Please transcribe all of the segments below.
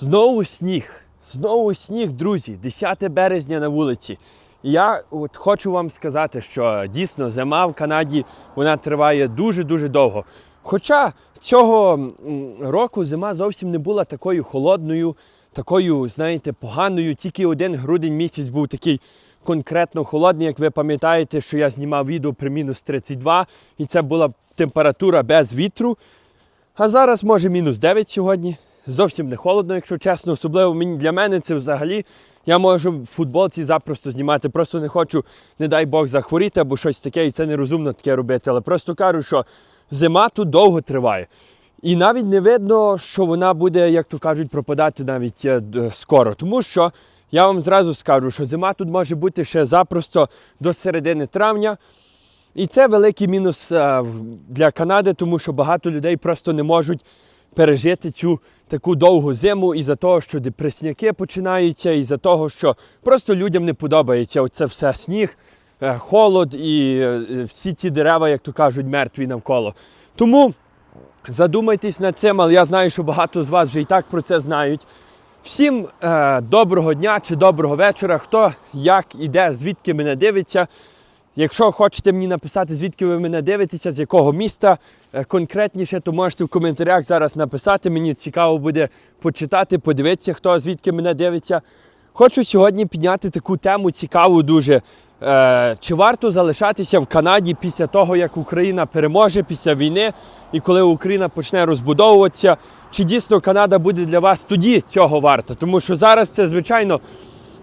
Знову сніг. Знову сніг, друзі. 10 березня на вулиці. Я от хочу вам сказати, що дійсно зима в Канаді вона триває дуже-дуже довго. Хоча цього року зима зовсім не була такою холодною, такою, знаєте, поганою. Тільки один грудень місяць був такий конкретно холодний. Як ви пам'ятаєте, що я знімав відео при мінус 32, і це була температура без вітру. А зараз може мінус 9 сьогодні. Зовсім не холодно, якщо чесно. Особливо мені для мене це взагалі. Я можу в футболці запросто знімати. Просто не хочу, не дай Бог, захворіти або щось таке, і це нерозумно таке робити. Але просто кажу, що зима тут довго триває. І навіть не видно, що вона буде, як то кажуть, пропадати навіть е, скоро. Тому що я вам зразу скажу, що зима тут може бути ще запросто до середини травня. І це великий мінус е, для Канади, тому що багато людей просто не можуть пережити цю таку довгу зиму із-за того, що депресняки починаються, із-за того, що просто людям не подобається оце все сніг, е, холод і е, всі ці дерева, як то кажуть, мертві навколо. Тому задумайтесь над цим, але я знаю, що багато з вас вже і так про це знають. Всім е, доброго дня чи доброго вечора. Хто як іде, звідки мене дивиться. Якщо хочете мені написати, звідки ви мене дивитеся, з якого міста е, конкретніше, то можете в коментарях зараз написати. Мені цікаво буде почитати, подивитися, хто звідки мене дивиться. Хочу сьогодні підняти таку тему цікаву дуже. Е, чи варто залишатися в Канаді після того, як Україна переможе після війни, і коли Україна почне розбудовуватися, чи дійсно Канада буде для вас тоді цього варта? Тому що зараз це, звичайно,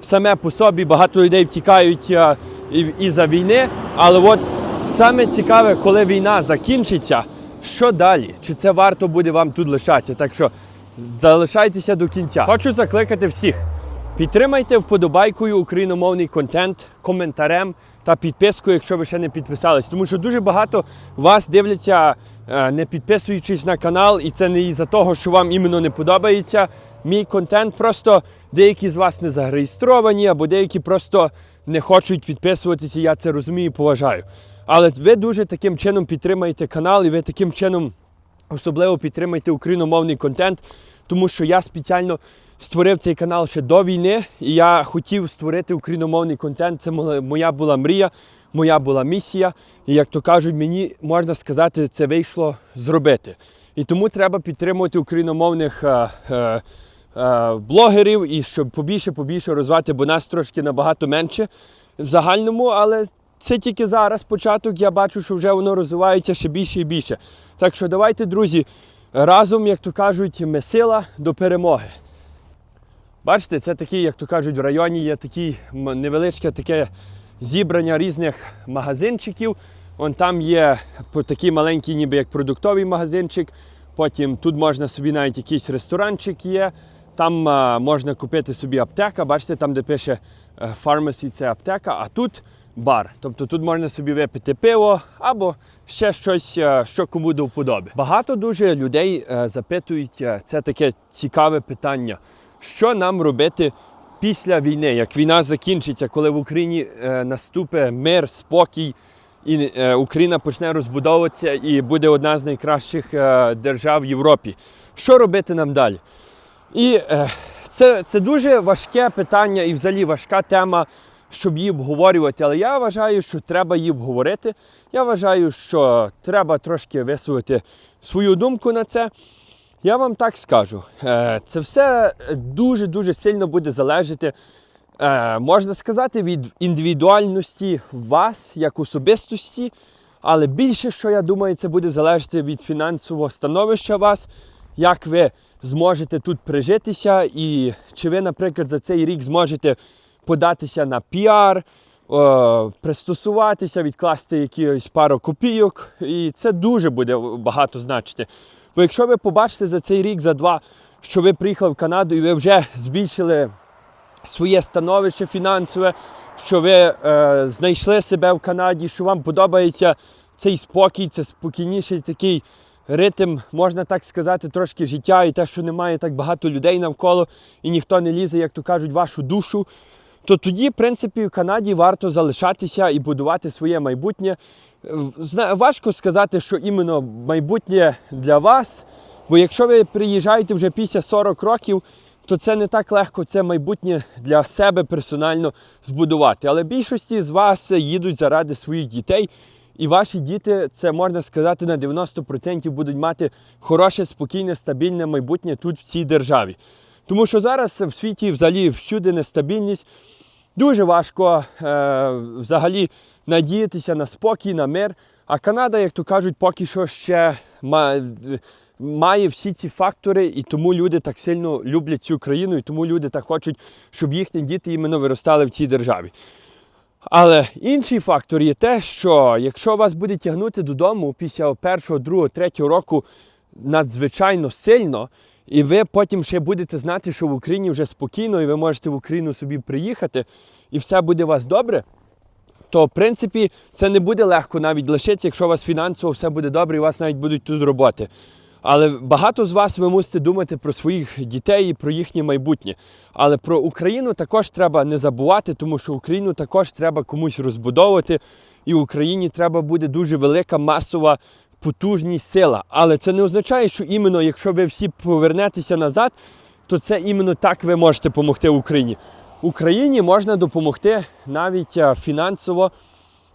саме по собі багато людей втікають е, і, і за війни. Але от саме цікаве, коли війна закінчиться, що далі? Чи це варто буде вам тут лишатися? Так що залишайтеся до кінця. Хочу закликати всіх. Підтримайте вподобайкою україномовний контент, коментарем та підпискою, якщо ви ще не підписались. Тому що дуже багато вас дивляться, е, не підписуючись на канал, і це не із-за того, що вам іменно не подобається мій контент. Просто деякі з вас не зареєстровані, або деякі просто не хочуть підписуватися. Я це розумію поважаю. Але ви дуже таким чином підтримаєте канал, і ви таким чином особливо підтримайте україномовний контент, тому що я спеціально створив цей канал ще до війни, і я хотів створити україномовний контент. Це моя- була мрія, моя була місія. І як то кажуть, мені можна сказати, це вийшло зробити. І тому треба підтримувати україномовних е, е, блогерів і щоб побільше побільше розвивати, бо нас трошки набагато менше в загальному, але це тільки зараз початок. Я бачу, що вже воно розвивається ще більше і більше. Так що давайте, друзі, разом, як то кажуть, ми сила до перемоги. Бачите, це такий, як то кажуть, в районі є такі невеличке таке зібрання різних магазинчиків. Вон там є такий маленький, ніби як продуктовий магазинчик. Потім тут можна собі навіть якийсь ресторанчик є. Там а, можна купити собі аптека. Бачите, там, де пише е, pharmacy, це аптека, а тут бар. Тобто тут можна собі випити пиво або ще щось, е, що кому до вподоби. Багато дуже людей е, запитують е, це таке цікаве питання. Що нам робити після війни, як війна закінчиться, коли в Україні е, наступить мир, спокій, і е, Україна почне розбудовуватися і буде одна з найкращих е, держав в Європі. Що робити нам далі? І е, це, це дуже важке питання і взагалі важка тема, щоб її обговорювати. Але я вважаю, що треба її обговорити. Я вважаю, що треба трошки висловити свою думку на це. Я вам так скажу, е, це все дуже-дуже сильно буде залежати, е, можна сказати, від індивідуальності вас як особистості, але більше, що я думаю, це буде залежати від фінансового становища вас, як ви зможете тут прижитися, і чи ви, наприклад, за цей рік зможете податися на піар, е, пристосуватися, відкласти якихось пару копійок. І це дуже буде багато значити. Бо якщо ви побачите за цей рік, за два, що ви приїхали в Канаду і ви вже збільшили своє становище фінансове, що ви е, знайшли себе в Канаді, що вам подобається цей спокій, це спокійніший такий ритм, можна так сказати, трошки життя, і те, що немає так багато людей навколо, і ніхто не лізе, як то кажуть, вашу душу. То тоді, в принципі, в Канаді варто залишатися і будувати своє майбутнє. Важко сказати, що іменно майбутнє для вас. Бо якщо ви приїжджаєте вже після 40 років, то це не так легко це майбутнє для себе персонально збудувати. Але більшості з вас їдуть заради своїх дітей. І ваші діти, це можна сказати, на 90% будуть мати хороше, спокійне, стабільне майбутнє тут в цій державі. Тому що зараз в світі взагалі всюди нестабільність. Дуже важко е, взагалі надіятися на спокій, на мир. А Канада, як то кажуть, поки що ще має всі ці фактори, і тому люди так сильно люблять цю країну, і тому люди так хочуть, щоб їхні діти іменно виростали в цій державі. Але інший фактор є те, що якщо вас буде тягнути додому після першого, другого, третього року надзвичайно сильно, і ви потім ще будете знати, що в Україні вже спокійно, і ви можете в Україну собі приїхати, і все буде у вас добре, то в принципі це не буде легко навіть лишитися, якщо у вас фінансово все буде добре, і у вас навіть будуть тут роботи. Але багато з вас ви мусите думати про своїх дітей і про їхнє майбутнє. Але про Україну також треба не забувати, тому що Україну також треба комусь розбудовувати, і Україні треба буде дуже велика масова потужність сила. Але це не означає, що іменно якщо ви всі повернетеся назад, то це іменно так ви можете допомогти Україні. Україні можна допомогти навіть фінансово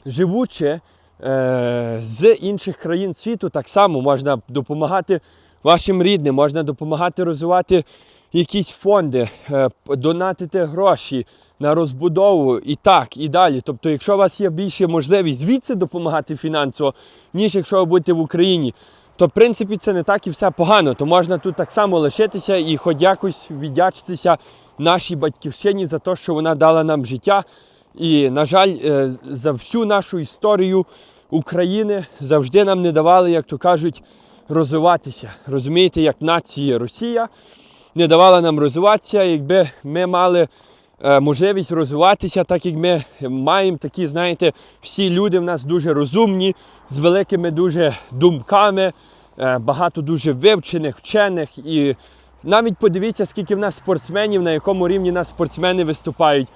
живучи з інших країн світу, так само можна допомагати вашим рідним, можна допомагати розвивати якісь фонди, е, донатити гроші на розбудову і так, і далі. Тобто, якщо у вас є більше можливість звідси допомагати фінансово, ніж якщо ви будете в Україні, то в принципі це не так і все погано. То можна тут так само лишитися і хоч якось віддячитися нашій батьківщині за те, що вона дала нам життя. І, на жаль, е, за всю нашу історію України завжди нам не давали, як то кажуть, розвиватися. Розумієте, як нація Росія не давала нам розвиватися, якби ми мали е, можливість розвиватися, так як ми маємо такі, знаєте, всі люди в нас дуже розумні, з великими дуже думками, е, багато дуже вивчених, вчених. І навіть подивіться, скільки в нас спортсменів, на якому рівні нас спортсмени виступають.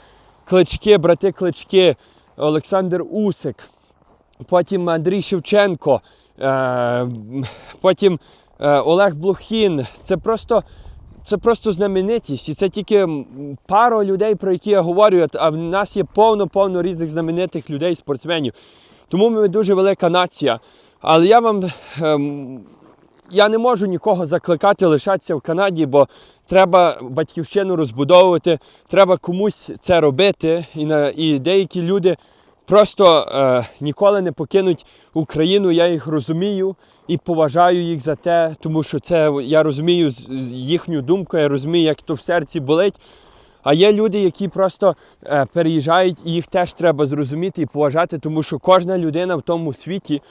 Клички, брати Клички, Олександр Усик, потім Андрій Шевченко, е, потім е, Олег Блохін. Це просто, це просто знаменитість. І це тільки пара людей, про які я говорю, а в нас є повно-повно різних знаменитих людей, спортсменів. Тому ми дуже велика нація. Але я вам ем, я не можу нікого закликати лишатися в Канаді, бо треба батьківщину розбудовувати, треба комусь це робити. І, на, і деякі люди просто е, ніколи не покинуть Україну. Я їх розумію і поважаю їх за те, тому що це я розумію їхню думку, я розумію, як то в серці болить. А є люди, які просто е, переїжджають, і їх теж треба зрозуміти і поважати, тому що кожна людина в тому світі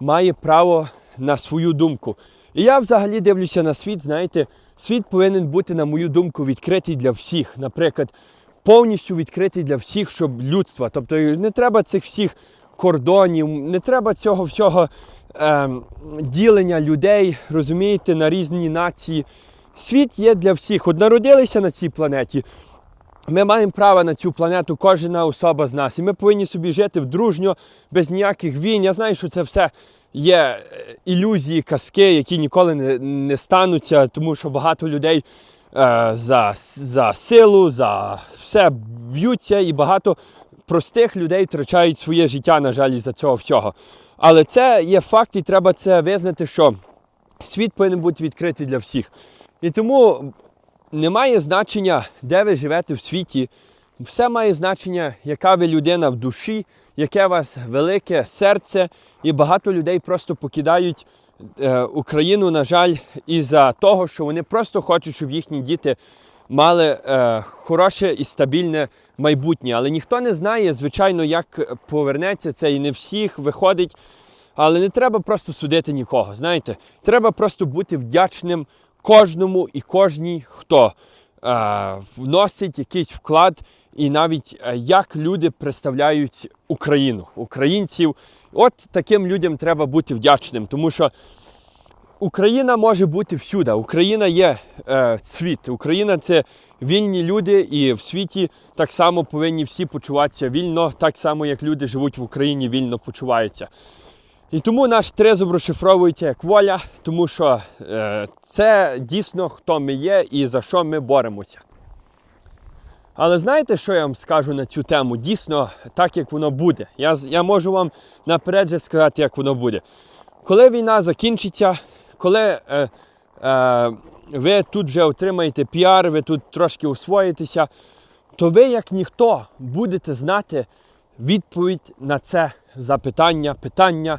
має право на свою думку. І я взагалі дивлюся на світ, знаєте, світ повинен бути, на мою думку, відкритий для всіх. Наприклад, повністю відкритий для всіх, щоб людства. Тобто не треба цих всіх кордонів, не треба цього всього ем, ділення людей, розумієте, на різні нації. Світ є для всіх. От народилися на цій планеті. Ми маємо право на цю планету, кожна особа з нас. І ми повинні собі жити в дружньо, без ніяких війн. Я знаю, що це все є е, ілюзії, казки, які ніколи не, не стануться, тому що багато людей е, за, за силу, за все б'ються, і багато простих людей втрачають своє життя, на жаль, із-за цього всього. Але це є факт, і треба це визнати, що світ повинен бути відкритий для всіх. І тому немає значення, де ви живете в світі. Все має значення, яка ви людина в душі, яке у вас велике серце. І багато людей просто покидають е, Україну, на жаль, із-за того, що вони просто хочуть, щоб їхні діти мали е, хороше і стабільне майбутнє. Але ніхто не знає, звичайно, як повернеться це, і не всіх виходить. Але не треба просто судити нікого. Знаєте, треба просто бути вдячним кожному і кожній, хто е, вносить якийсь вклад, і навіть е, як люди представляють Україну, українців. От таким людям треба бути вдячним, тому що Україна може бути всюди. Україна є е, світ. Україна це вільні люди, і в світі так само повинні всі почуватися вільно, так само як люди живуть в Україні, вільно почуваються. І тому наш трезуб розшифровується як воля, тому що е, це дійсно хто ми є і за що ми боремося. Але знаєте, що я вам скажу на цю тему? Дійсно, так як воно буде. Я, я можу вам наперед же сказати, як воно буде. Коли війна закінчиться, коли е, е, ви тут вже отримаєте піар, ви тут трошки освоїтеся, то ви, як ніхто, будете знати відповідь на це запитання, питання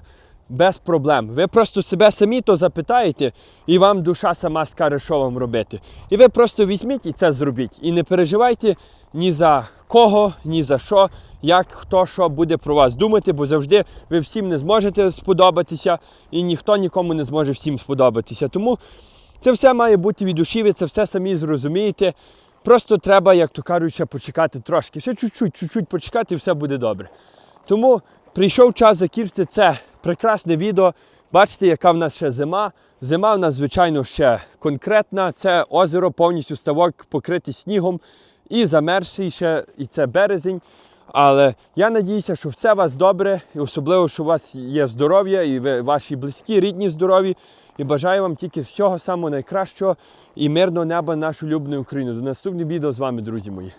без проблем. Ви просто себе самі то запитаєте, і вам душа сама скаже, що вам робити. І ви просто візьміть і це зробіть. І не переживайте ні за кого, ні за що, як хто що буде про вас думати, бо завжди ви всім не зможете сподобатися, і ніхто нікому не зможе всім сподобатися. Тому це все має бути від душі, ви це все самі зрозумієте. Просто треба, як то кажуть, ще почекати трошки. Ще чуть-чуть, чуть-чуть почекати, і все буде добре. Тому прийшов час закінчити це прекрасне відео. Бачите, яка в нас ще зима. Зима в нас, звичайно, ще конкретна. Це озеро повністю ставок покритий снігом і замерзший ще, і це березень. Але я надіюся, що все у вас добре, і особливо, що у вас є здоров'я, і ви ваші близькі, рідні здорові. І бажаю вам тільки всього самого найкращого і мирного неба нашу любну Україну. До наступного відео з вами, друзі мої.